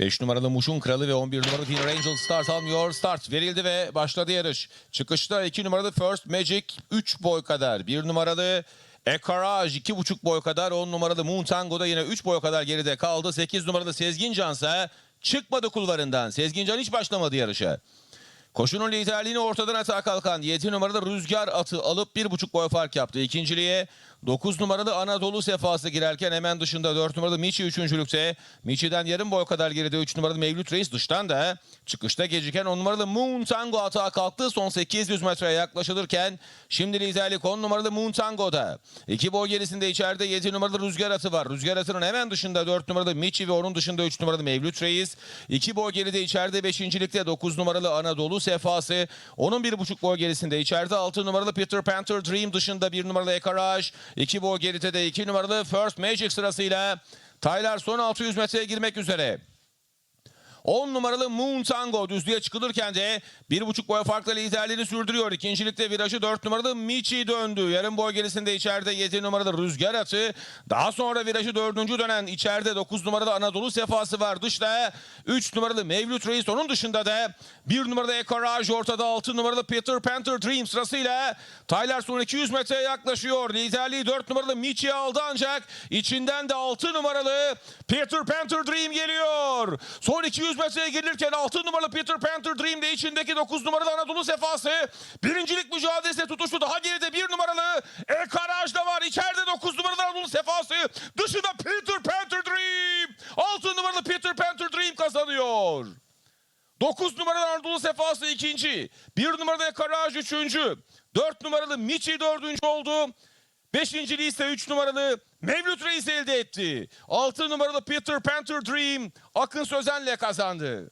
5 numaralı Muş'un kralı ve 11 numaralı Teen Angel start almıyor. Start verildi ve başladı yarış. Çıkışta 2 numaralı First Magic 3 boy kadar. 1 numaralı Ekaraj 2,5 boy kadar. 10 numaralı Moon Tango da yine 3 boy kadar geride kaldı. 8 numaralı Sezgin Can ise çıkmadı kulvarından. Sezgin Can hiç başlamadı yarışa. Koşunun liderliğini ortadan atağa kalkan 7 numaralı Rüzgar atı alıp 1,5 boy fark yaptı. İkinciliğe 9 numaralı Anadolu Sefası girerken hemen dışında 4 numaralı Michi üçüncülükte. Michi'den yarım boy kadar geride 3 numaralı Mevlüt Reis dıştan da çıkışta geciken 10 numaralı Moon Tango atağa kalktı. Son 800 metreye yaklaşılırken şimdi liderlik 10 numaralı Moon Tango'da. 2 boy gerisinde içeride 7 numaralı Rüzgar atı var. Rüzgar atının hemen dışında 4 numaralı Michi ve onun dışında 3 numaralı Mevlüt Reis. 2 boy geride içeride 5. ligde 9 numaralı Anadolu Sefası. Onun 1,5 boy gerisinde içeride 6 numaralı Peter Panther Dream dışında 1 numaralı Ekaraj. 2 boy geride de 2 numaralı First Magic sırasıyla Tyler son 600 metreye girmek üzere. 10 numaralı Moon Tango düzlüğe çıkılırken de 1,5 boy farkla liderliğini sürdürüyor. İkincilikte virajı 4 numaralı Michi döndü. Yarım boy gerisinde içeride 7 numaralı Rüzgar Atı. Daha sonra virajı 4. dönen içeride 9 numaralı Anadolu Sefası var. Dışta 3 numaralı Mevlüt Reis. Onun dışında da 1 numaralı Ekaraj ortada 6 numaralı Peter Panther Dream sırasıyla Tyler son 200 metreye yaklaşıyor. Liderliği 4 numaralı Michi aldı ancak içinden de 6 numaralı Peter Panther Dream geliyor. Son 200 metreye gelirken 6 numaralı Peter Panther Dream de içindeki 9 numaralı Anadolu Sefası. Birincilik mücadelesine tutuştu. Daha geride 1 numaralı Ekaraj da var. İçeride 9 numaralı Anadolu Sefası. Dışında Peter Panther Dream. 6 numaralı Peter Panther Dream kazanıyor. 9 numaralı Anadolu Sefası ikinci. 1 numaralı Ekaraj üçüncü. 4 numaralı Michi dördüncü oldu. Beşinciliği ise 3 numaralı Mevlüt Reis elde etti. 6 numaralı Peter Panther Dream Akın Sözen'le kazandı.